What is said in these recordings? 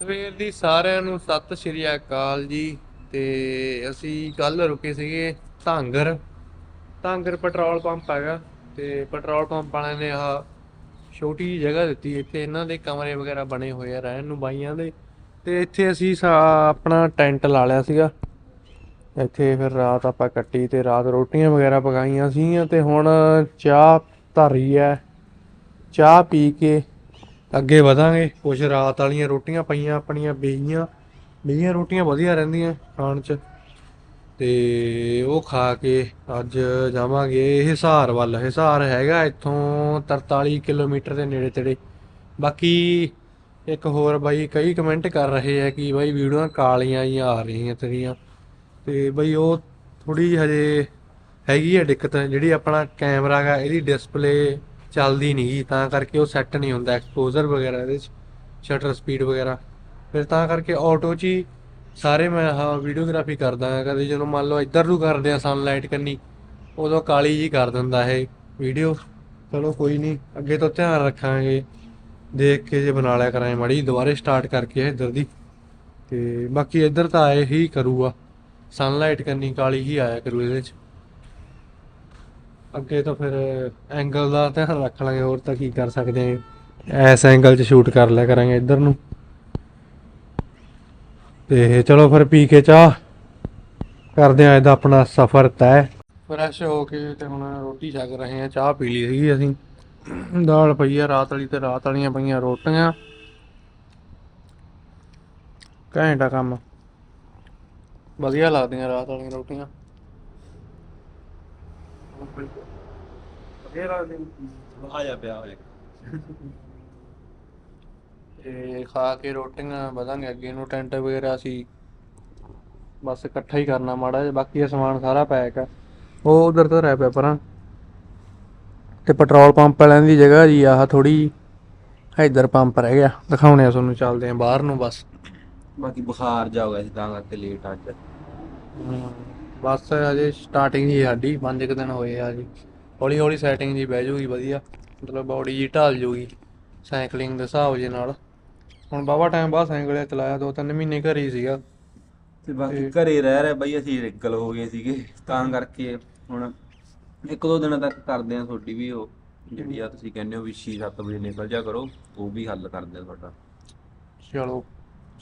ਸਵੇਰ ਦੀ ਸਾਰਿਆਂ ਨੂੰ ਸਤਿ ਸ਼੍ਰੀ ਅਕਾਲ ਜੀ, ਤੇ ਅਸੀਂ ਕੱਲ ਰੁਕੇ ਸੀਗੇ ਧਾਂਗਰ ਧਾਂਗਰ ਪੈਟਰੋਲ ਪੰਪ ਹੈਗਾ, ਤੇ ਪੈਟਰੋਲ ਪੰਪ ਵਾਲਿਆਂ ਨੇ ਆਹ ਛੋਟੀ ਜਿਹੀ ਜਗ੍ਹਾ ਦਿੱਤੀ, ਇੱਥੇ ਇਹਨਾਂ ਦੇ ਕਮਰੇ ਵਗੈਰਾ ਬਣੇ ਹੋਏ ਆ ਰਹਿਣ ਨੂੰ ਬਾਈਆਂ ਦੇ। ਤੇ ਇੱਥੇ ਅਸੀਂ ਸਾ- ਆਪਣਾ ਟੈਂਟ ਲਾ ਲਿਆ ਸੀਗਾ। ਇੱਥੇ ਫਿਰ ਰਾਤ ਆਪਾਂ ਕੱਟੀ ਤੇ ਰਾਤ ਰੋਟੀਆਂ ਵਗੈਰਾ ਪਕਾਈਆਂ ਸੀਗੀਆਂ, ਤੇ ਹੁਣ ਚਾਹ ਧਰੀ ਹੈ। ਚਾਹ ਪੀ ਕੇ ਅੱਗੇ ਵਧਾਂਗੇ। ਕੁਝ ਰਾਤ ਵਾਲੀਆਂ ਰੋਟੀਆਂ ਪਈਆਂ, ਆਪਣੀਆਂ ਬੇਈਆਂ ਬੇਈਆਂ ਰੋਟੀਆਂ ਵਧੀਆ ਰਹਿੰਦੀਆਂ ਖਾਣ 'ਚ। ਤੇ ਉਹ ਖਾ ਕੇ ਅੱਜ ਜਾਵਾਂਗੇ ਹਿਸਾਰ ਵੱਲ। ਹਿਸਾਰ ਹੈਗਾ ਇੱਥੋਂ 43 ਕਿਲੋਮੀਟਰ ਦੇ ਨੇੜੇ ਤੇੜੇ। ਬਾਕੀ ਇੱਕ ਹੋਰ ਬਾਈ ਕਈ ਕਮੈਂਟ ਕਰ ਰਹੇ ਆ ਕਿ ਬਾਈ ਵੀਡੀਓਆਂ ਕਾਲੀਆਂ ਹੀ ਆ ਰਹੀਆਂ ਤੇਰੀਆਂ। ਤੇ ਬਈ ਉਹ ਥੋੜੀ ਹਜੇ ਹੈਗੀ ਹੈ ਦਿੱਕਤ, ਜਿਹੜੀ ਆਪਣਾ ਕੈਮਰਾ ਗਾ, ਇਹਦੀ ਡਿਸਪਲੇ ਚੱਲਦੀ ਨਹੀਂ ਤਾਂ ਕਰਕੇ ਉਹ ਸੈੱਟ ਨਹੀਂ ਹੁੰਦਾ ਐਕਸਪੋਜ਼ਰ ਵਗੈਰਾ ਇਹਦੇ ਚ ਸ਼ਟਰ ਸਪੀਡ ਵਗੈਰਾ। ਫਿਰ ਤਾਂ ਕਰਕੇ ਆਟੋ 'ਚ ਹੀ ਸਾਰੇ ਮੈਂ ਆਹ ਵੀਡੀਓਗ੍ਰਾਫੀ ਕਰਦਾ ਹਾਂ, ਕਦੇ ਜਦੋਂ ਮੰਨ ਲਓ ਇੱਧਰ ਨੂੰ ਕਰਦੇ ਆ ਸਨਲਾਈਟ ਕੰਨੀ, ਉਦੋਂ ਕਾਲੀ ਜੀ ਕਰ ਦਿੰਦਾ ਇਹ ਵੀਡੀਓ ਚਲੋ ਕੋਈ ਨਹੀਂ ਅੱਗੇ ਤੋਂ ਧਿਆਨ ਰੱਖਾਂਗੇ, ਦੇਖ ਕੇ ਜੇ ਬਣਾ ਲਿਆ ਕਰਾਂ ਮਾੜੀ ਜਿਹੀ, ਦੁਬਾਰੇ ਸਟਾਰਟ ਕਰਕੇ ਇੱਧਰ ਦੀ। ਤੇ ਬਾਕੀ ਇੱਧਰ ਤਾਂ ਆਏ ਹੀ ਕਰੂਗਾ ਸਨਲਾਈਟ ਕੰਨੀ ਕਾਲੀ ਹੀ ਆਇਆ ਕਰੂ ਇਹਦੇ ਚ। ਅੱਗੇ ਤਾਂ ਫਿਰ ਐਂਗਲ ਦਾ ਧਿਆਨ ਰੱਖ ਲਾਂਗੇ, ਹੋਰ ਤਾਂ ਕੀ ਕਰ ਸਕਦੇ ਆ। ਐਸ ਐਂਗਲ 'ਚ ਸ਼ੂਟ ਕਰ ਲਿਆ ਕਰਾਂਗੇ ਇੱਧਰ ਨੂੰ। ਤੇ ਚਲੋ ਫਿਰ ਪੀ ਕੇ ਚਾਹ ਕਰਦੇ ਆ, ਇਹਦਾ ਆਪਣਾ ਸਫ਼ਰ ਤੈਅ। ਫਰੈਸ਼ ਹੋ ਕੇ ਤੇ ਹੁਣ ਰੋਟੀ ਛਕ ਰਹੇ ਆ, ਚਾਹ ਪੀ ਲਈ ਸੀਗੀ ਅਸੀਂ। ਦਾਲ ਪਈ ਆ, ਰਾਤ ਵਾਲੀ ਤੇ ਰਾਤ ਵਾਲੀਆਂ ਪਈਆਂ ਰੋਟੀਆਂ। ਘੈਂਟਾ ਕੰਮ। ਵਧੀਆ ਲੱਗਦੀਆਂ ਰਾਤ ਵਾਲੀਆਂ ਰੋਟੀਆਂ। ਲੱਗਦੀਆਂ ਆ ਜਾ ਪਿਆ ਹੋਇਆ ਤੇ ਖਾ ਕੇ ਰੋਟੀਆਂ ਵਧਾਂਗੇ ਅੱਗੇ ਨੂੰ ਟੈਂਟ ਵਗੈਰਾ ਅਸੀਂ ਬਸ ਇਕੱਠਾ ਹੀ ਕਰਨਾ ਮਾੜਾ ਜਿਹਾ ਬਾਕੀ ਇਹ ਸਮਾਨ ਸਾਰਾ ਪੈਕ ਆ। ਉਹ ਉਧਰ ਤੋਂ ਰਹਿ ਪਿਆ ਪਰਾਂ। ਤੇ ਪੈਟਰੋਲ ਪੰਪ ਵਾਲਿਆਂ ਦੀ ਜਗ੍ਹਾ ਜੀ ਆਹ ਥੋੜੀ ਇੱਧਰ ਪੰਪ ਰਹਿ ਗਿਆ। ਦਿਖਾਉਣੇ ਆ ਤੁਹਾਨੂੰ ਚੱਲਦੇ ਆ ਬਾਹਰ ਨੂੰ ਬਸ। ਬਾਕੀ ਬੁਖਾਰ ਜਾ ਹੋ ਗਿਆ ਸੀ ਤਾਂ ਕਰਕੇ ਲੇਟ ਅੱਜ। ਬਸ ਅਜੇ ਸਟਾਰਟਿੰਗ ਹੀ ਸਾਡੀ 5 ਦਿਨ ਹੋਏ ਆ ਜੀ। ਹੌਲੀ ਹੌਲੀ ਸੈਟਿੰਗ ਜੀ ਬਹਿ ਜੂਗੀ ਵਧੀਆ ਮਤਲਬ ਬਾਡੀ ਜੀ ਢਾਲ ਜੂਗੀ ਸਾਈਕਲਿੰਗ ਦੇ ਹਿਸਾਬ ਜੇ ਨਾਲ। ਹੁਣ ਬਾਬਾ ਟਾਈਮ ਬਾਅਦ ਸਾਈਕਲ ਚਲਾਇਆ ਦੋ ਤਿੰਨ ਮਹੀਨੇ ਘਰੇ ਹੀ ਸੀਗਾ। ਤੇ ਬਾਕੀ ਘਰੇ ਰਹਿ ਰਹੇ ਬਈ ਅਸੀਂ ਰਿਕਲ ਹੋ ਗਏ ਸੀਗੇ ਤਾਂ ਕਰਕੇ ਹੁਣ ਇੱਕ ਦੋ ਦਿਨਾਂ ਤੱਕ ਕਰਦੇ ਆ ਤੁਹਾਡੀ ਵੀ ਉਹ ਜਿਹੜੀ ਆ ਤੁਸੀਂ ਕਹਿੰਦੇ ਹੋ ਵੀ 6-7 ਵਜੇ ਨਿਕਲ ਜਾ ਕਰੋ ਉਹ ਵੀ ਹੱਲ ਕਰਦੇ ਆ ਤੁਹਾਡਾ। ਚਲੋ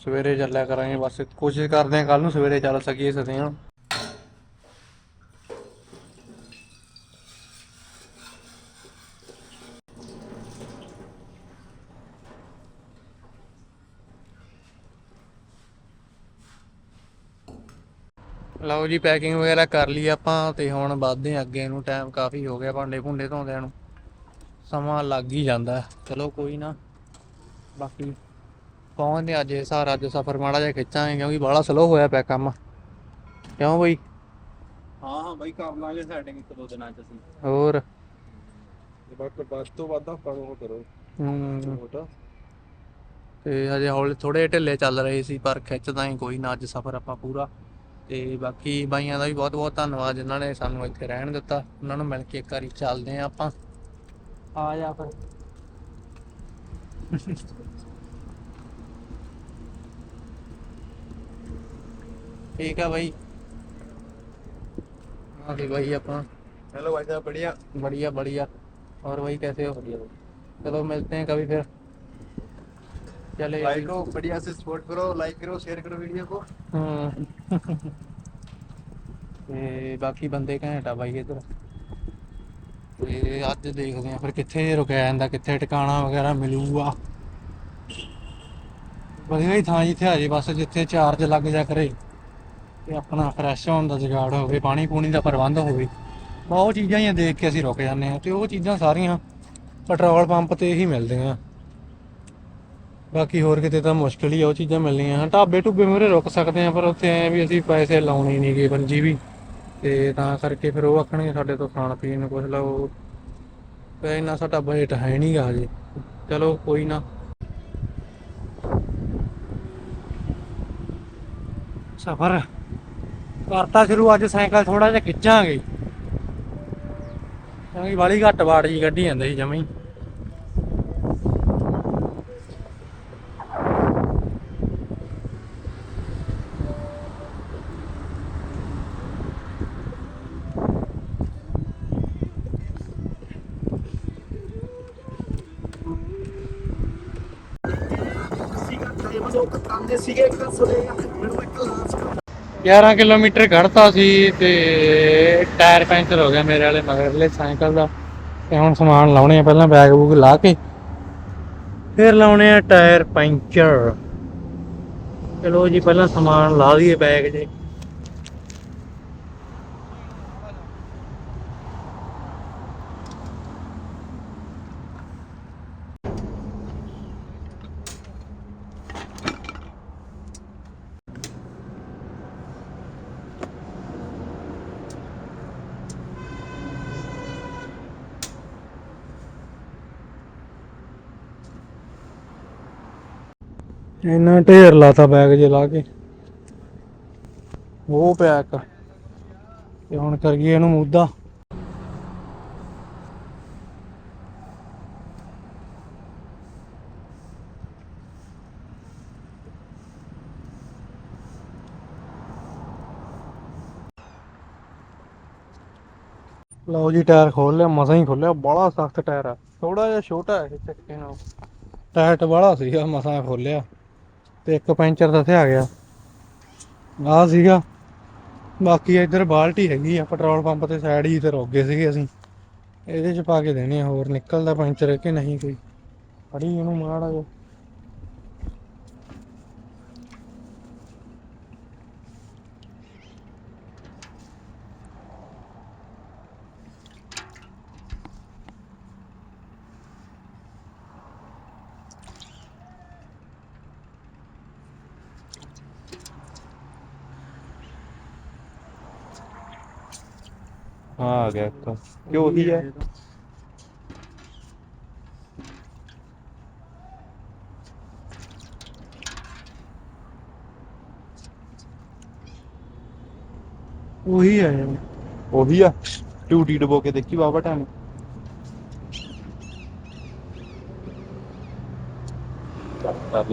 ਸਵੇਰੇ ਚੱਲਿਆ ਕਰਾਂਗੇ ਬਸ ਕੋਸ਼ਿਸ਼ ਕਰਦੇ ਹਾਂ ਕੱਲ ਨੂੰ ਸਵੇਰੇ ਚੱਲ ਸਕੀਏ ਸਦੇ ਹਾਂ ਲਓ ਜੀ ਪੈਕਿੰਗ ਵਗੈਰਾ ਕਰ ਲਈ ਆਪਾਂ ਤੇ ਹੁਣ ਵੱਧਦੇ ਅੱਗੇ ਨੂੰ ਟਾਈਮ ਕਾਫੀ ਹੋ ਗਿਆ ਭਾਂਡੇ ਭੁੰਡੇ ਧੋਂਦਿਆਂ ਨੂੰ। ਸਮਾਂ ਲੱਗ ਹੀ ਜਾਂਦਾ। ਚਲੋ ਕੋਈ ਨਾ ਬਾਕੀ ਪਹੁੰਚਦੇ ਅੱਜ ਸਾਰਾ ਅੱਜ ਸਫ਼ਰ ਮਾੜਾ ਜਿਹਾ ਖਿੱਚਾਂਗੇ ਕਿਉਂਕਿ ਬਾਹਲਾ ਸਲੋ ਹੋਇਆ ਪਿਆ ਕੰਮ। ਕਿਉਂ ਬਈ? ਹਾਂ ਹਾਂ ਬਾਈ ਕਰ ਲਾਂਗੇ ਸੈਟਿੰਗ ਇੱਕ ਦੋ ਦਿਨਾਂ ਚ ਅਸੀਂ। ਹੋਰ? ਵੱਧ ਤੋਂ ਵੱਧ ਆਪਾਂ ਨੂੰ ਕਰੋ। ਹੂੰ। ਮੋਟਾ ਤੇ ਹਜੇ ਹੌਲੀ ਥੋੜੇ ਢਿੱਲੇ ਚੱਲ ਰਹੇ ਸੀ ਪਰ ਖਿੱਚਦਾ ਹੀ ਕੋਈ ਨਾ ਅੱਜ ਸਫ਼ਰ ਆਪਾਂ ਪੂਰਾ। ਤੇ ਬਾਕੀ ਬਾਈਆਂ ਦਾ ਵੀ ਬਹੁਤ ਬਹੁਤ ਧੰਨਵਾਦ ਜਿਨ੍ਹਾਂ ਨੇ ਸਾਨੂੰ ਇੱਥੇ ਰਹਿਣ ਦਿੱਤਾ ਉਹਨਾਂ ਨੂੰ ਮਿਲ ਕੇ ਇੱਕ ਵਾਰੀ ਚੱਲਦੇ ਆ ਆਪਾਂ ਆ ਜਾ ਫਿਰ ठीक है भाई हाँ जी भाई अपना हेलो भाई साहब बढ़िया बढ़िया बढ़िया और भाई कैसे हो चलो मिलते हैं कभी फिर चले भाई को बढ़िया से सपोर्ट करो लाइक करो शेयर करो वीडियो को ਹਮ। ਤੇ ਬਾਕੀ ਬੰਦੇ ਘੈਂਟ ਆ ਬਾਈ ਇਧਰ ਤੇ ਅੱਜ ਦੇਖਦੇ ਆ ਫਿਰ ਕਿੱਥੇ ਰੁਕਿਆ ਜਾਂਦਾ ਕਿੱਥੇ ਟਿਕਾਣਾ ਵਗੈਰਾ ਮਿਲੂਗਾ ਵਧੀਆ ਹੀ ਥਾਂ ਜਿੱਥੇ ਆ ਜੇ ਬਸ ਜਿੱਥੇ ਚਾਰਜ ਲੱਗ ਜਾ ਕਰੇ ਤੇ ਆਪਣਾ ਫਰੈਸ਼ ਹੋਣ ਦਾ ਜੁਗਾੜ ਹੋਵੇ ਪਾਣੀ ਪੂਣੀ ਦਾ ਪ੍ਰਬੰਧ ਹੋਵੇ ਬਹੁਤ ਚੀਜ਼ਾਂ ਹੀ ਆ ਦੇਖ ਕੇ ਅਸੀਂ ਰੁਕ ਜਾਂਦੇ ਆ ਤੇ ਉਹ ਚੀਜ਼ਾਂ ਸਾਰੀਆਂ ਪੈਟਰੋਲ ਪੰਪ ਤੇ ਹੀ ਮਿਲਦੀਆਂ ਬਾਕੀ ਹੋਰ ਕਿਤੇ ਤਾਂ ਮੁਸ਼ਕਲ ਹੀ ਆ, ਉਹ ਚੀਜ਼ਾਂ ਮਿਲਣੀਆਂ। ਹਾਂ, ਢਾਬੇ ਢੁੱਬੇ ਮੂਰੇ ਰੁਕ ਸਕਦੇ ਆ ਪਰ ਉੱਥੇ ਐ ਵੀ ਅਸੀਂ ਪੈਸੇ ਲਾਉਣੇ ਨਹੀਂਗੇ ਬੰਜੀ ਵੀ। ਤੇ ਤਾਂ ਕਰਕੇ ਫਿਰ ਉਹ ਆਖਣਗੇ ਸਾਡੇ ਤੋਂ ਖਾਣ ਪੀਣ ਨੂੰ ਕੁਝ ਲਓ। ਤੇ ਇੰਨਾ ਸਾਡਾ ਬਜਟ ਹੈ ਨਹੀਂਗਾ ਹਜੇ। ਚਲੋ, ਕੋਈ ਨਾ। ਸਫਰ ਕਰਤਾ ਸ਼ੁਰੂ, ਅੱਜ ਸਾਈਕਲ ਥੋੜਾ ਜਿਹਾ ਖਿੱਚਾਂਗੇ। ਕਿਉਂਕਿ ਵਾਲੀ ਘੱਟ ਬਾੜ ਜੀ ਕੱਢੀ ਜਾਂਦੇ ਸੀ ਜਮੀ 11 ਕਿਲੋਮੀਟਰ ਖੜਤਾ ਸੀ ਤੇ ਟਾਇਰ ਪੈਂਚਰ ਹੋ ਗਿਆ ਮੇਰੇ ਵਾਲੇ ਮਗਰਲੇ ਸਾਈਕਲ ਦਾ। ਤੇ ਹੁਣ ਸਮਾਨ ਲਾਉਣੇ ਆ, ਪਹਿਲਾਂ ਬੈਗ ਬੂਗ ਲਾ ਕੇ। ਫਿਰ ਲਾਉਣੇ ਆ ਟਾਇਰ ਪੈਂਚਰ। ਚਲੋ ਜੀ, ਪਹਿਲਾਂ ਸਮਾਨ ਲਾ ਦਈਏ ਬੈਗ 'ਚ ਇੰਨਾ ਢੇਰ ਲਾਤਾ ਬੈਗ ਜੇ ਲਾ ਕੇ। ਉਹ ਪੈਕ ਇੱਕ ਤੇ ਹੁਣ ਕਰੀਏ ਇਹਨੂੰ ਮੁੱਦਾ। ਲਓ ਜੀ, ਟਾਇਰ ਖੋਲ ਲਿਆ, ਮਸਾਂ ਹੀ ਖੋਲਿਆ ਬੜਾ ਸਖਤ ਟਾਇਰ ਆ। ਥੋੜਾ ਜਿਹਾ ਛੋਟਾ ਹੈ ਚੱਕੇ ਨਾਲ। ਟਾਇਟ ਵਾਲਾ ਸੀਗਾ, ਮਸਾਂ ਖੋਲਿਆ ਤੇ ਇੱਕ ਪੈਂਚਰ ਦੱਸਿਆ ਗਿਆ। ਆ ਸੀਗਾ। ਬਾਕੀ ਇੱਧਰ ਬਾਲਟੀ ਹੈਗੀ ਆ, ਪੈਟਰੋਲ ਪੰਪ ਤੇ ਸਾਈਡ ਹੀ ਤੇ ਰੁਕ ਗਏ ਸੀਗੇ ਅਸੀਂ। ਇਹਦੇ ਚ ਪਾ ਕੇ ਦੇਣੇ ਆ ਹੋਰ, ਨਿਕਲਦਾ ਪੈਂਚਰ ਕਿ ਨਹੀਂ ਕੋਈ। ਫੜੀ ਇਹਨੂੰ ਮਾੜਾ ਜਿਹਾ। ਹਾਂ ਆ ਗਿਆ ਇੱਕ ਕਿ ਉਹੀ ਹੈ ਉਹੀ ਆ ਯਾਰ ਉਹੀ ਆ ਟੂਟੀ ਡਬੋ ਕੇ ਦੇਖੀ ਬਾਬਾ ਟਾਈਮ ਚੱਲ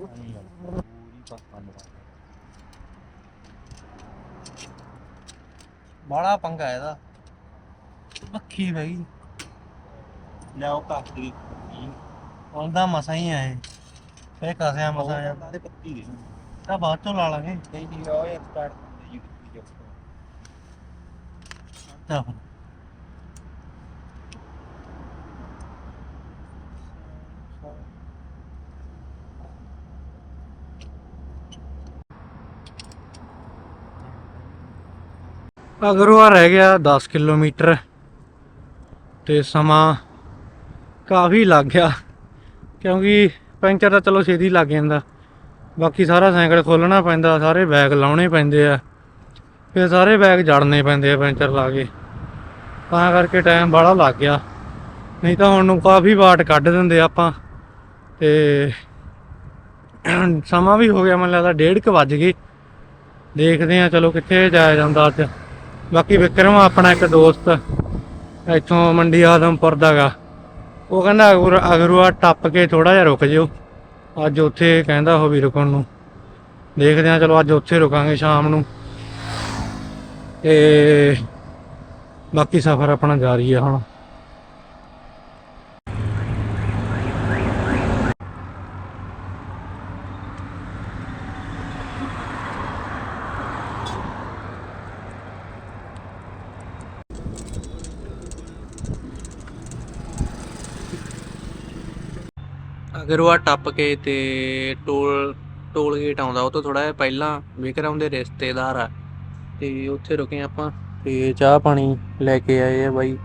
ਲਾ ਦੇ ਬੜਾ ਪੰਗਾ ਇਹਦਾ। ਮੱਖੀ ਬਈ ਲਿਆਓ ਕੱਟ ਦੀ। ਆਉਂਦਾ ਮਸਾਂ ਹੀ ਆਏ। ਫੇ ਕਸਿਆ ਮਸਾਂ ਆ ਦੇ ਪੱਤੀ ਦੇ। ਤਾਂ ਬਾਅਦ ਚੋਂ ਲਾ ਲਾਂਗੇ। ਨਹੀਂ ਨਹੀਂ ਉਹ ਯਾਰ ਸਟਾਰਟ YouTube ਤਾਂ ਅਗਰਵਾ ਰਹਿ ਗਿਆ 10 ਕਿਲੋਮੀਟਰ ਤੇ ਸਮਾਂ ਕਾਫੀ ਲੱਗ ਗਿਆ, ਕਿਉਂਕਿ ਪੈਂਚਰ ਤਾਂ ਚਲੋ ਛੇਤੀ ਲੱਗ ਜਾਂਦਾ। ਬਾਕੀ ਸਾਰਾ ਸਾਈਕਲ ਖੋਲਣਾ ਪੈਂਦਾ, ਸਾਰੇ ਬੈਗ ਲਾਉਣੇ ਪੈਂਦੇ ਆ, ਫਿਰ ਸਾਰੇ ਬੈਗ ਜੜਨੇ ਪੈਂਦੇ ਆ ਪੈਂਚਰ ਲਾ ਕੇ। ਤਾਂ ਕਰਕੇ ਟਾਈਮ ਬੜਾ ਲੱਗ ਗਿਆ। ਨਹੀਂ ਤਾਂ ਹੁਣ ਨੂੰ ਕਾਫੀ ਵਾਟ ਕੱਢ ਦਿੰਦੇ ਆਪਾਂ ਤੇ ਸਮਾਂ ਵੀ ਹੋ ਗਿਆ, ਮੈਨੂੰ ਲੱਗਦਾ ਡੇਢ ਕੁ ਵੱਜ ਗਏ। ਦੇਖਦੇ ਆ ਚਲੋ ਕਿੱਥੇ ਜਾਇਆ ਜਾਂਦਾ ਅੱਜ। ਬਾਕੀ ਵਿਕਰਮ ਆਪਣਾ ਇੱਕ ਦੋਸਤ ਇੱਥੋਂ ਮੰਡੀ ਆਦਮਪੁਰ ਦਾਗਾ। ਉਹ ਕਹਿੰਦਾ ਅਗਰ ਅਗਰਵਾ ਟੱਪ ਕੇ ਥੋੜਾ ਜਿਹਾ ਰੁਕ ਜਿਓ। ਅੱਜ ਉੱਥੇ ਕਹਿੰਦਾ ਉਹ ਵੀ ਰੁਕਣ ਨੂੰ। ਦੇਖਦੇ ਆ ਚਲੋ ਅੱਜ ਉੱਥੇ ਰੁਕਾਂਗੇ ਸ਼ਾਮ ਨੂੰ। ਤੇ ਬਾਕੀ ਸਫ਼ਰ ਆਪਣਾ ਜਾਰੀ ਹੈ ਹੁਣ। ਫਿਰ ਅਗਰਵਾ ਟੱਪ ਕੇ ਤੇ ਟੋਲ ਟੋਲ ਗੇਟ ਆਉਂਦਾ, ਉਹ ਤੋਂ ਥੋੜਾ ਜਿਹਾ ਪਹਿਲਾਂ ਵਿਕਰਮ ਦੇ ਰਿਸ਼ਤੇਦਾਰ ਆ। ਤੇ ਉੱਥੇ ਰੁਕੇ ਆਪਾਂ ਤੇ ਚਾਹ ਪਾਣੀ ਲੈ ਕੇ ਆਏ ਆ ਬਾਈ।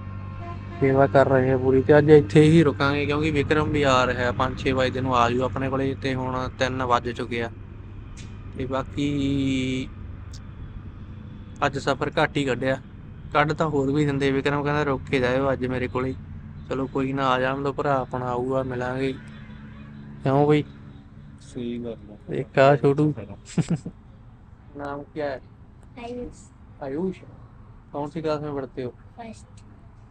ਸੇਵਾ ਕਰ ਰਹੇ ਆ ਪੂਰੀ ਤੇ ਅੱਜ ਇੱਥੇ ਹੀ ਰੁਕਾਂਗੇ ਕਿਉਂਕਿ ਵਿਕਰਮ ਵੀ ਆ ਰਿਹਾ 5-6 ਵਜੇ ਨੂੰ ਆ ਜੂ ਆਪਣੇ ਕੋਲੇ ਤੇ ਹੁਣ 3 ਵੱਜ ਚੁੱਕੇ ਆ। ਤੇ ਬਾਕੀ ਅੱਜ ਸਫ਼ਰ ਘੱਟ ਹੀ ਕੱਢਿਆ। ਕੱਢ ਤਾਂ ਹੋਰ ਵੀ ਦਿੰਦੇ, ਵਿਕਰਮ ਕਹਿੰਦਾ ਰੁਕ ਕੇ ਜਾਇਓ ਅੱਜ ਮੇਰੇ ਕੋਲੇ। ਚਲੋ ਕੋਈ ਨਾ ਆ ਜਾਣ ਦੋ ਭਰਾ, ਆਪਣਾ ਆਊਗਾ, ਮਿਲਾਂਗੇ। ਕਿਉਂ ਬਈ ਸਹੀ ਗੱਲ ਹੈ ਇੱਕ ਆ ਛੋਟੂ नाम क्या है आयुष आयुष कौन सी क्लास में पढ़ते हो फर्स्ट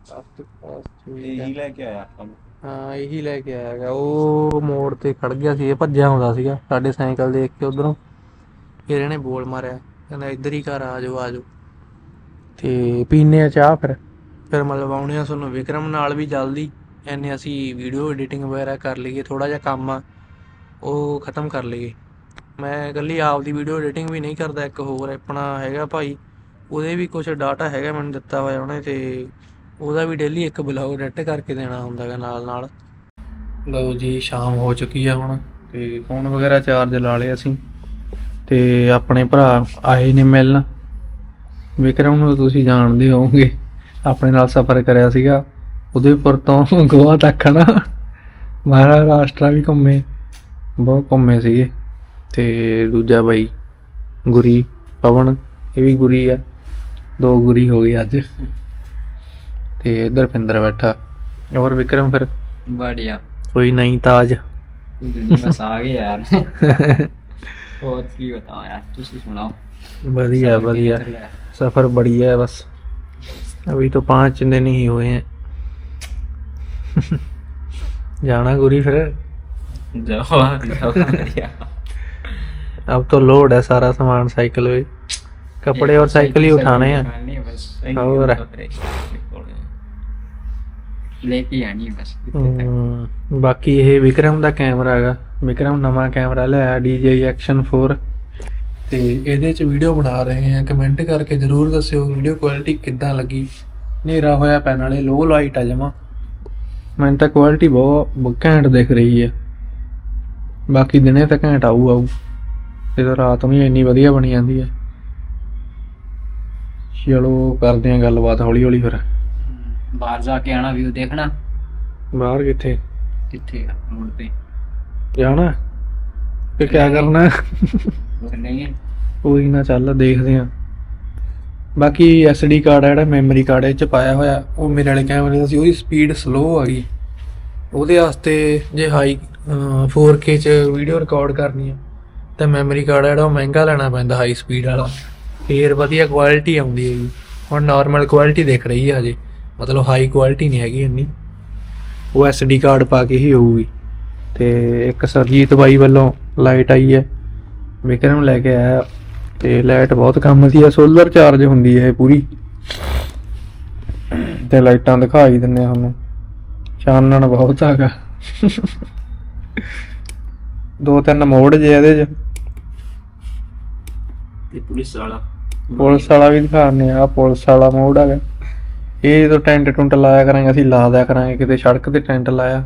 फर्स्ट क्लास ਇਹੀ ਲੈ ਕੇ ਆਇਆ ਆਪਾਂ ਨੂੰ ਹਾਂ ਇਹੀ ਲੈ ਕੇ ਆਇਆ ਹੈਗਾ ਉਹ ਮੋੜ ਤੇ ਖੜ ਗਿਆ ਸੀ ਇਹ ਭੱਜਿਆ ਹੁੰਦਾ ਸੀਗਾ ਸਾਡੇ ਸਾਈਕਲ ਦੇਖ ਕੇ ਉਧਰੋਂ ਫਿਰ ਇਹਨੇ ਬੋਲ ਮਾਰਿਆ ਕਹਿੰਦਾ ਇੱਧਰ ਹੀ ਘਰ ਆ ਜਾਓ ਆ ਜਾਓ ਤੇ ਪੀਨੇ ਆ ਚਾਹ ਫਿਰ ਫਿਰ ਮਲਵਾਉਣੇ ਆ ਤੁਹਾਨੂੰ ਵਿਕਰਮ ਨਾਲ ਵੀ ਜਲਦੀ ਐਨੇ ਅਸੀਂ ਵੀਡੀਓ ਐਡੀਟਿੰਗ ਵਗੈਰਾ ਕਰ ਲਈਏ ਥੋੜਾ ਜਿਹਾ ਕੰਮ ਆ, ਉਹ ਖਤਮ ਕਰ ਲਈਏ। ਮੈਂ ਇਕੱਲੀ ਆਪ ਦੀ ਵੀਡੀਓ ਐਡੀਟਿੰਗ ਵੀ ਨਹੀਂ ਕਰਦਾ, ਇੱਕ ਹੋਰ ਆਪਣਾ ਹੈਗਾ ਭਾਈ, ਉਹਦੇ ਵੀ ਕੁਝ ਡਾਟਾ ਹੈਗਾ ਮੈਨੂੰ ਦਿੱਤਾ ਹੋਇਆ ਉਹਨੇ ਤੇ ਉਹਦਾ ਵੀ ਡੇਲੀ ਇੱਕ ਬਲੌਗ ਐਡਿਟ ਕਰਕੇ ਦੇਣਾ ਹੁੰਦਾ ਗਾ ਨਾਲ ਨਾਲ ਲਓ ਜੀ, ਸ਼ਾਮ ਹੋ ਚੁੱਕੀ ਆ ਹੁਣ, ਤੇ ਫੋਨ ਵਗੈਰਾ ਚਾਰਜ ਲਾ ਲਏ ਅਸੀਂ, ਤੇ ਆਪਣੇ ਭਰਾ ਆਏ ਨੇ ਮਿਲਣ। ਵਿਕਰਮ ਨੂੰ ਤੁਸੀਂ ਜਾਣਦੇ ਹੋਵੋਗੇ, ਆਪਣੇ ਨਾਲ ਸਫ਼ਰ ਕਰਿਆ ਸੀਗਾ। ਉਦੇਪੁਰ ਤੋਂ ਗੋਆ ਤੱਕ ਨਾ ਮਹਾਰਾਸ਼ਟਰ ਵੀ ਘੁੰਮੇ ਬਹੁਤ ਘੁੰਮੇ ਸੀਗੇ ਤੇ ਦੂਜਾ ਬਾਈ ਗੁਰੀ ਪਵਨ ਇਹ ਵੀ ਗੁਰੀ ਆ ਦੋ ਗੁਰੀ ਹੋ ਗਏ ਅੱਜ ਤੇ ਇਧਰ ਪਿੰਦਰ ਬੈਠਾ ਔਰ ਵਿਕਰਮ ਫਿਰ बढ़िया ਕੋਈ ਨਹੀਂ ਤਾਜ बस आ गए यार और की बताओ यार तुसी सुनाओ बढ़िया बढ़िया सफर बढ़िया है बस अभी तो पाँच दिन ही हुए हैं जाना गुरी फिर जवाब बढ़िया अब तो लोड है सारा सामान साइकिल में कपड़े और साइकिल ही उठाने हैं और? लेके आनी है बस ਹਮ, ਬਾਕੀ ਇਹ ਵਿਕਰਮ ਦਾ ਕੈਮਰਾ ਹੈਗਾ ਵਿਕਰਮ ਨਵਾਂ ਕੈਮਰਾ ਲਿਆ DJI Action 4 ਤੇ ਇਹਦੇ ਚ ਵੀਡੀਓ ਬਣਾ ਰਹੇ ਆ ਕਮੈਂਟ ਕਰਕੇ ਜਰੂਰ ਦੱਸਿਓ ਵੀਡੀਓ ਕੁਆਲਿਟੀ ਕਿੱਦਾਂ ਲੱਗੀ ਹਨੇਰਾ ਹੋਇਆ ਪੈਣ ਵਾਲੇ ਲੋ ਲਾਈਟ ਆ ਜਮਾ ਮੈਨੂੰ ਤਾਂ ਕੁਆਲਿਟੀ ਬਹੁਤ ਘੈਂਟ ਦਿਖ ਰਹੀ ਹੈ। ਬਾਕੀ ਦਿਨੇ ਤਾਂ ਘੈਂਟ ਆਊ ਆਊ। ਇਹ ਤਾਂ ਰਾਤ ਨੂੰ ਇੰਨੀ ਵਧੀਆ ਬਣੀ ਜਾਂਦੀ ਹੈ। ਚਲੋ ਕਰਦੇ ਆਂ ਗੱਲਬਾਤ ਹੌਲੀ ਹੌਲੀ ਫਿਰ। ਬਾਹਰ ਜਾ ਕੇ ਆਣਾ ਵੀਊ ਦੇਖਣਾ। ਬਾਹਰ ਕਿੱਥੇ? ਕਿੱਥੇ ਰੋਡ ਤੇ। ਜਾਣਾ? ਕਿ ਕੀ ਕਰਨਾ? ਕੋਈ ਨਾ ਚੱਲ ਦੇਖਦੇ ਆਂ ਬਾਕੀ SD ਕਾਰਡ ਹੈ ਜਿਹੜਾ ਮੈਮਰੀ ਕਾਰਡ ਇਹ ਚ ਪਾਇਆ ਹੋਇਆ, ਉਹ ਮੇਰੇ ਵਾਲੇ ਕੈਮਰੇ ਦਾ ਸੀ, ਉਹਦੀ ਸਪੀਡ ਸਲੋ ਆ ਗਈ। ਉਹਦੇ ਵਾਸਤੇ ਜੇ ਹਾਈ 4K ਚ ਵੀਡੀਓ ਰਿਕਾਰਡ ਕਰਨੀ ਆ, ਤਾਂ ਮੈਮਰੀ ਕਾਰਡ ਜਿਹੜਾ ਉਹ ਮਹਿੰਗਾ ਲੈਣਾ ਪੈਂਦਾ ਹਾਈ ਸਪੀਡ ਵਾਲਾ। ਫੇਰ ਵਧੀਆ ਕੁਆਲਿਟੀ ਆਉਂਦੀ ਹੈਗੀ ਹੁਣ ਨਾਰਮਲ ਕੁਆਲਿਟੀ ਦਿਖ ਰਹੀ ਹੈ ਹਜੇ। ਮਤਲਬ ਹਾਈ ਕੁਆਲਿਟੀ ਨਹੀਂ ਹੈਗੀ ਇੰਨੀ। ਉਹ SD ਕਾਰਡ ਪਾ ਕੇ ਹੀ ਹੋਊਗੀ। ਤੇ ਇੱਕ ਸਰਜੀਤ ਬਾਈ ਵੱਲੋਂ ਲਾਈਟ ਆਈ ਹੈ ਵਿਕਰਮ ਲੈ ਕੇ ਆਇਆ। ਤੇ ਲਾਈਟ ਬਹੁਤ ਕੰਮ ਦੀ ਆ ਸੋਲਰ ਚਾਰਜ ਹੁੰਦੀ ਹੈ ਪੂਰੀ। ਤੇ ਲਾਈਟਾਂ ਦਿਖਾਈ ਦਿੰਨੇ ਸਾਨੂੰ। ਚਾਨਣ ਬਹੁਤ ਆਗਾ ਦੋ ਤਿੰਨ ਮੋੜ ਜੇ ਇਹਦੇ ਚ। ਪੁਲਿਸ ਵਾਲਾ। ਪੁਲਿਸ ਵਾਲਾ ਵੀ ਦਿਖਾਣੇ ਆ ਪੁਲਿਸ ਵਾਲਾ ਮੋੜ ਹੈਗਾ। ਇਹ ਜਦੋਂ ਟੈਂਟ ਟੁੰਟ ਲਾਇਆ ਕਰਾਂਗੇ ਅਸੀਂ ਲਾ ਦਿਆ ਕਰਾਂਗੇ ਕਿਤੇ ਸੜਕ ਤੇ ਟੈਂਟ ਲਾਇਆ।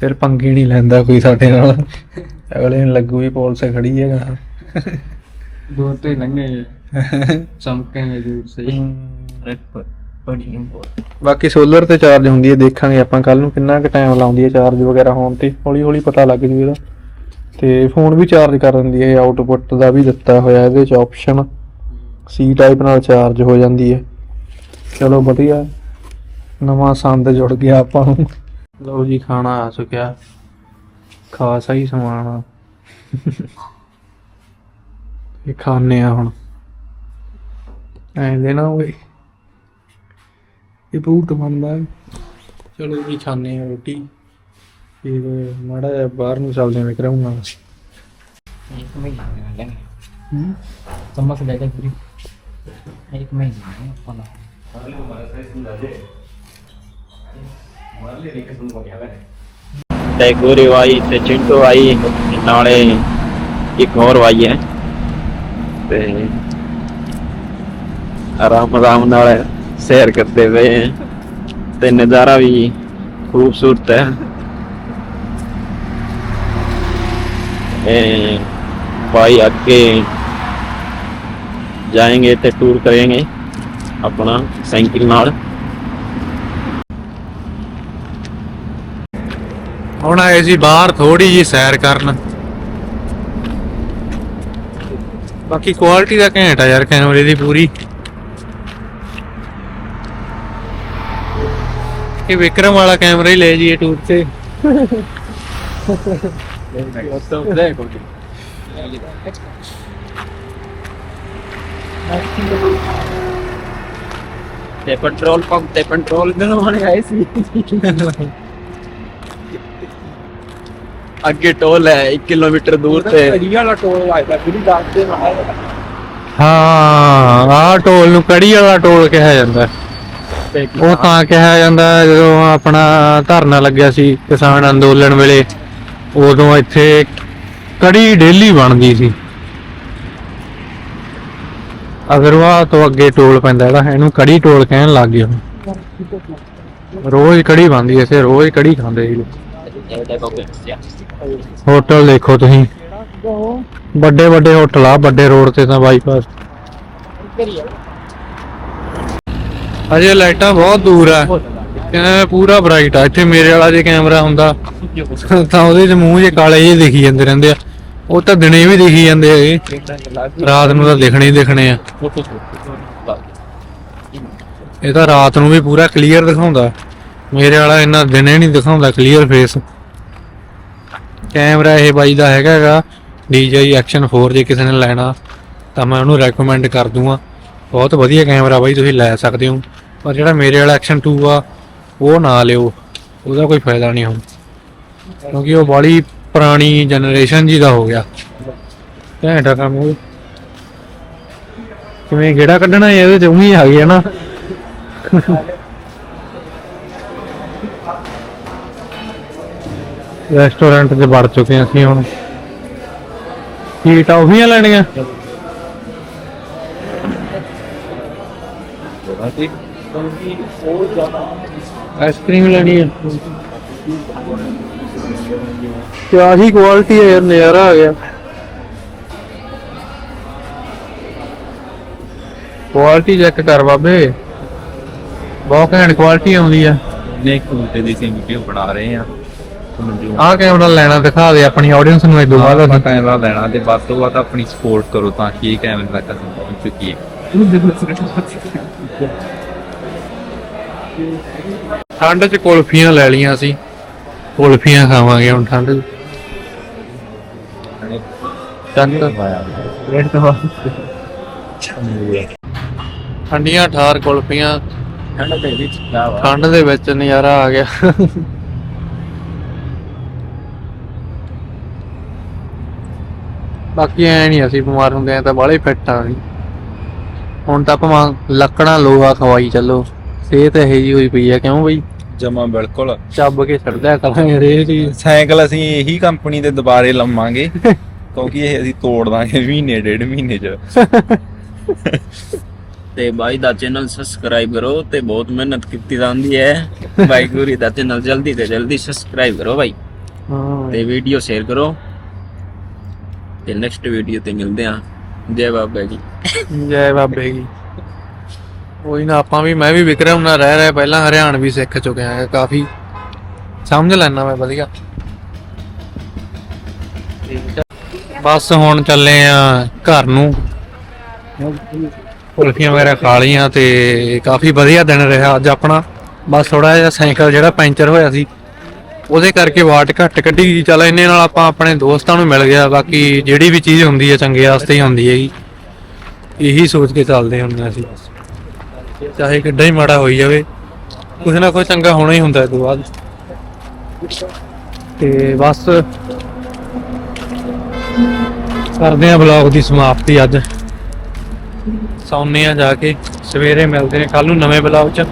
ਫਿਰ ਪੰਗੇ ਨਹੀਂ ਲੈਂਦਾ ਕੋਈ ਸਾਡੇ ਨਾਲ। ਅਗਲੇ ਨੂੰ ਲੱਗੂ ਵੀ ਪੁਲਿਸ ਖੜੀ ਹੈਗਾ। दूर तो ही लंगे चमकेंगे दूर से ही रेड पर बड़ी बहुत ਬਾਕੀ ਸੋਲਰ ਤੇ ਚਾਰਜ ਹੁੰਦੀ ਹੈ ਦੇਖਾਂਗੇ ਆਪਾਂ ਕੱਲ ਨੂੰ ਕਿੰਨਾ ਕੁ ਟਾਈਮ ਲਾਉਂਦੀ ਹੈ ਚਾਰਜ ਵਗੈਰਾ ਹੋਣ ਤੇ ਹੌਲੀ ਹੌਲੀ ਪਤਾ ਲੱਗ ਜੂ ਇਹਦਾ ਤੇ ਫੋਨ ਵੀ ਚਾਰਜ ਕਰ ਦਿੰਦੀ ਹੈ ਆਊਟਪੁੱਟ ਦਾ ਵੀ ਦਿੱਤਾ ਹੋਇਆ ਇਹਦੇ ਚ ਆਪਸ਼ਨ ਸੀ ਟਾਈਪ ਨਾਲ ਚਾਰਜ ਹੋ ਜਾਂਦੀ ਹੈ ਚਲੋ ਵਧੀਆ ਨਵਾਂ ਸੰਦ ਜੁੜ ਗਿਆ ਆਪਾਂ ਨੂੰ ਲਓ ਜੀ ਖਾਣਾ ਆ ਚੁੱਕਿਆ ਖਾਸਾ ਹੀ ਸਮਾਨ ਆ ਇਹ ਖਾਣੇ ਆ ਹੁਣ। ਐਂ ਦੇ ਹੋਵੇ ਇਹ ਭੂਤ ਬਣਦਾ। ਚਲੋ ਵੀ ਖਾਣੇ ਆ ਰੋਟੀ। ਫਿਰ ਮਾੜਾ ਜਿਹਾ ਬਾਹਰ ਨੂੰ ਚੱਲਦੇ ਮੈਂ ਕਰਾਉਂਗਾ। ਇੱਕ ਮਹੀਨਾ ਤੇ ਗੋਰੀ ਵਾਈ ਤੇ ਚਿੰਟੂ ਆਈ ਨਾਲੇ ਇੱਕ ਹੋਰ ਵਾਈ ਹੈ। ਤੇ ਆਰਾਮ ਆਰਾਮ ਨਾਲ ਸੈਰ ਕਰਦੇ ਪਏ ਹੈ ਤੇ ਨਜ਼ਾਰਾ ਵੀ ਖੂਬਸੂਰਤ ਹੈ ए, भाई आगे जाएंगे तो टूर करेंगे अपना साइकिल नाल ਹੁਣ ਆਏ ਸੀ ਬਾਹਰ ਥੋੜੀ ਜੀ ਸੈਰ ਕਰਨ ਬਾਕੀ ਕੁਆਲਿਟੀ ਦਾ ਘੈਂਟ ਆ ਯਾਰ ਕੈਮਰੇ ਦੀ ਪੂਰੀ। ਇਹ ਵਿਕਰਮ ਵਾਲਾ ਕੈਮਰਾ ਹੀ ਲੈ ਜੀਏ ਟੂਰ ਤੇ। ਤੇ ਪੈਟਰੋਲ ਪੰਪ ਤੇ ਪੈਟਰੋਲ ਬਣਵਾਉਣੇ ਆਏ ਸੀ। ਅੱਗੇ ਟੋਲ ਹੈ 1 ਕਿਲੋਮੀਟਰ ਦੂਰ ਤੇ। ਹਾਂ ਆਹ ਟੋਲ ਨੂੰ ਕੜੀ ਵਾਲਾ ਟੋਲ ਕਿਹਾ ਜਾਂਦਾ। ਉਹ ਤਾਂ ਕਿਹਾ ਜਾਂਦਾ ਜਦੋਂ ਆਪਣਾ ਧਰਨਾ ਲੱਗਿਆ ਸੀ ਕਿਸਾਨ ਅੰਦੋਲਨ ਵੇਲੇ ਉਦੋਂ ਇੱਥੇ ਕੜੀ ਡੇਲੀ ਬਣਦੀ ਸੀ। ਅਗਰਵਾਲ ਤੋਂ ਅੱਗੇ ਟੋਲ ਪੈਂਦਾ ਜਿਹੜਾ ਇਹਨੂੰ ਕੜੀ ਟੋਲ ਕਹਿਣ ਲੱਗ ਗਏ। ਰੋਜ਼ ਕੜੀ ਬਣਦੀ ਐ ਇਸੇ ਰੋਜ਼ ਕੜੀ ਖਾਂਦੇ ਸੀ ਲੋਕ। ਹੋਟਲ ਦੇਖੋ ਤੁਸੀਂ। ਵੱਡੇ ਵੱਡੇ ਹੋਟਲ ਆ, ਵੱਡੇ ਰੋਡ ਤੇ ਤਾਂ ਬਾਈਪਾਸ ਅਜੇ ਲਾਈਟਾਂ ਬਹੁਤ ਦੂਰ ਆ। ਐ ਪੂਰਾ ਬ੍ਰਾਈਟ ਆ। ਇੱਥੇ ਮੇਰੇ ਵਾਲਾ ਜੇ ਕੈਮਰਾ ਹੁੰਦਾ, ਤਾਂ ਉਹਦੇ ਚ ਮੂੰਹ ਜੇ ਕਾਲੇ ਜਿਹੇ ਦਿਖੀ ਜਾਂਦੇ ਰਹਿੰਦੇ ਆ। ਉਹ ਤਾਂ ਦਿਨੇ ਵੀ ਦਿਖੀ ਜਾਂਦੇ ਹੈਗੇ ਰਾਤ ਨੂੰ ਤਾਂ ਦਿਖਣੇ ਹੀ ਦਿਖਣੇ ਆ। ਇਹ ਤਾਂ ਰਾਤ ਨੂੰ ਵੀ ਪੂਰਾ ਕਲੀਅਰ ਦਿਖਾਉਂਦਾ। ਮੇਰੇ ਵਾਲਾ ਇੰਨਾ ਦਿਨੇ ਨਹੀਂ ਦਿਖਾਉਂਦਾ ਕਲੀਅਰ ਫੇਸ ਕੈਮਰਾ ਇਹ ਬਾਈ ਦਾ ਹੈਗਾ ਹੈਗਾ DJI Action 4 ਜੇ ਕਿਸੇ ਨੇ ਲੈਣਾ, ਤਾਂ ਮੈਂ ਉਹਨੂੰ ਰეკਮੈਂਡ ਕਰ ਦੂੰਗਾ। ਬਹੁਤ ਵਧੀਆ ਕੈਮਰਾ ਬਾਈ, ਤੁਸੀਂ ਲੈ ਸਕਦੇ ਹੋ। ਪਰ ਜਿਹੜਾ ਮੇਰੇ ਵਾਲਾ Action 2 ਆ, ਉਹ ਨਾ ਲਿਓ। ਉਹਦਾ ਕੋਈ ਫਾਇਦਾ ਨਹੀਂ ਹੁਣ। ਕਿਉਂਕਿ ਉਹ ਬਾਲੀ ਪੁਰਾਣੀ ਜਨਰੇਸ਼ਨ ਜੀ ਦਾ ਹੋ ਗਿਆ। ਘੈਂਟ ਆ ਕੰਮ ਉਹ। ਕਿਵੇਂ ਗੇੜਾ ਕੱਢਣਾ ਇਹਦੇ ਚ ਉਹੀ ਆ ਗਿਆ ਨਾ। ਰੈਸਟੋਰੈਂਟ 'ਚ ਵੜ ਚੁੱਕੇ ਹਾਂ ਅਸੀਂ ਹੁਣ। ਕੀ ਟੌਫੀਆਂ ਲੈਣੀਆਂ। ਆਈਸਕ੍ਰੀਮ ਲੈਣੀ ਹੈ ਕਿਆ ਹੀ ਕੁਆਲਿਟੀ ਹੈ ਯਾਰ, ਨਜ਼ਾਰਾ ਆ ਗਿਆ। ਕੁਆਲਿਟੀ ਚੈੱਕ ਕਰ ਬਾਬੇ। ਬਹੁਤ ਘੈਂਟ ਕੁਆਲਿਟੀ ਆਉਂਦੀ ਆ। ਨੇ ਇੱਕ ਘੰਟੇ ਦੀ ਸੀ ਵੀਡੀਓ ਬਣਾ ਰਹੇ ਆ? ਤੁਹਾਨੂੰ ਆਹ ਕੈਮਰਾ ਲੈਣਾ ਦਿਖਾ ਦੇ ਆਪਣੀ ਆਡੀਅנס ਨੂੰ ਇਦੋਂ ਬਾਅਦ ਆਪਾਂ ਅਸੀਂ ਕੈਮਰਾ ਲੈਣਾ ਤੇ ਵੱਧ ਤੋਂ ਵੱਧ ਆਪਣੀ ਸਪੋਰਟ ਕਰੋ ਤਾਂ ਕਿ ਇਹ ਕੈਮਰਾ ਤੱਕ ਪਹੁੰਚ ਚੁੱਕੀ ਹੈ ਠੰਡ 'ਚ ਕੁਲਫੀਆਂ ਲੈ ਲਈਆਂ ਸੀ ਕੁਲਫੀਆਂ ਖਾਵਾਂਗੇ ਹੁਣ ਠੰਡ 'ਚ। ਰੇਟ ਤੋਂ ਠੰਡੀਆਂ ਠਾਰ ਕੁਲਫੀਆਂ। ਠੰਡ ਦੇ ਵਿੱਚ ਠੰਡ ਦੇ ਵਿੱਚ ਨਜ਼ਾਰਾ ਆ ਗਿਆ। ਬਾਕੀ ਐ ਨਹੀਂ ਅਸੀਂ ਬਿਮਾਰ ਹੁੰਦੇ ਆ ਤਾਂ ਬਾਹਲੇ ਫਿੱਟ ਆ ਅਸੀਂ। ਹੁਣ ਤਾਂ ਭਾਵੇਂ ਲੱਕੜਾਂ ਲੋਹਾ ਖਵਾਈ ਚੱਲੋ ਸਿਹਤ ਇਹੋ ਜੀ ਹੋਈ ਪਈ ਆ ਕਿਉਂ ਬਈ? ਜਮਾ ਬਿਲਕੁਲ। ਚੱਬ ਕੇ ਛੱਡਦਾ ਕਰਾਂਗੇ ਰੇ ਜੀ। ਸਾਈਕਲ ਅਸੀਂ ਇਹੀ ਕੰਪਨੀ ਦੇ ਦੁਬਾਰੇ ਲਵਾਂਗੇ ਕਿਉਂਕਿ ਇਹ ਅਸੀਂ ਤੋੜ ਦਾਂਗੇ ਮਹੀਨੇ ਡੇਢ ਮਹੀਨੇ ਚ। ਤੇ ਬਾਈ ਦਾ ਚੈਨਲ ਸਬਸਕ੍ਰਾਈਬ ਕਰੋ ਤੇ ਬਹੁਤ ਮਿਹਨਤ ਕੀਤੀ ਜਾਂਦੀ ਹੈ। ਬਾਈ ਗੁਰੀ ਦਾ ਚੈਨਲ ਜਲਦੀ ਤੇ ਜਲਦੀ ਸਬਸਕ੍ਰਾਈਬ ਕਰੋ ਬਾਈ। ਹਾਂ। ਤੇ ਵੀਡੀਓ ਸ਼ੇਅਰ ਕਰੋ। ਤੇ ਨੈਕਸਟ ਵੀਡੀਓ ਤੇ ਮਿਲਦੇ ਹਾਂ। ਜੈ ਬਾਬਾ ਜੀ। ਜੈ ਬਾਬੇ ਕੀ ਕੋਈ ਨਾ, ਆਪਾਂ ਵੀ, ਮੈਂ ਵੀ ਵਿਕਰਮ ਨਾਲ ਰਹਿ ਰਿਹਾ ਪਹਿਲਾਂ ਹਰਿਆਣਵੀ ਸਿੱਖ ਚੁੱਕਿਆ ਹਾਂ, ਕਾਫੀ ਸਮਝ ਲੈਣਾ ਮੈਂ ਵਧੀਆ। ਬਸ ਹੁਣ ਚੱਲੇ ਆ ਘਰ ਨੂੰ। ਕੁਲਫੀਆਂ ਵਗੈਰਾ ਖਾ ਲਈਆਂ ਤੇ ਕਾਫੀ ਵਧੀਆ ਦਿਨ ਰਿਹਾ ਅੱਜ ਆਪਣਾ। ਬਸ ਥੋੜਾ ਜਿਹਾ ਸਾਈਕਲ ਜਿਹੜਾ ਪੈਂਚਰ ਹੋਇਆ ਸੀ ਉਹਦੇ ਕਰਕੇ ਵਾਟ ਘੱਟ ਕੱਢੀ ਚੱਲ ਇਹਨੇ ਨਾਲ ਆਪਾਂ ਆਪਣੇ ਦੋਸਤਾਂ ਨੂੰ ਮਿਲ ਗਿਆ। ਬਾਕੀ ਜਿਹੜੀ ਵੀ ਚੀਜ਼ ਹੁੰਦੀ ਹੈ ਚੰਗੇ ਵਾਸਤੇ ਹੀ ਹੁੰਦੀ ਹੈਗੀ। ਇਹੀ ਸੋਚ ਕੇ ਚੱਲਦੇ ਹੁੰਦੇ ਅਸੀਂ। ਚਾਹੇ ਕਿੱਡਾ ਹੀ ਮਾੜਾ ਹੋਈ ਜਾਵੇ। ਕੁਛ ਨਾ ਕੁਛ ਚੰਗਾ ਹੋਣਾ ਹੀ ਹੁੰਦਾ ਇਹ ਤੋਂ ਬਾਅਦ। ਤੇ ਬਸ ਕਰਦੇ ਆ ਬਲੌਗ ਦੀ ਸਮਾਪਤੀ ਅੱਜ। ਸੌਂਨੇ ਆ ਜਾ ਕੇ। ਸਵੇਰੇ ਮਿਲਦੇ ਨੇ ਕੱਲ ਨੂੰ ਨਵੇਂ ਬਲੌਗ ਚ।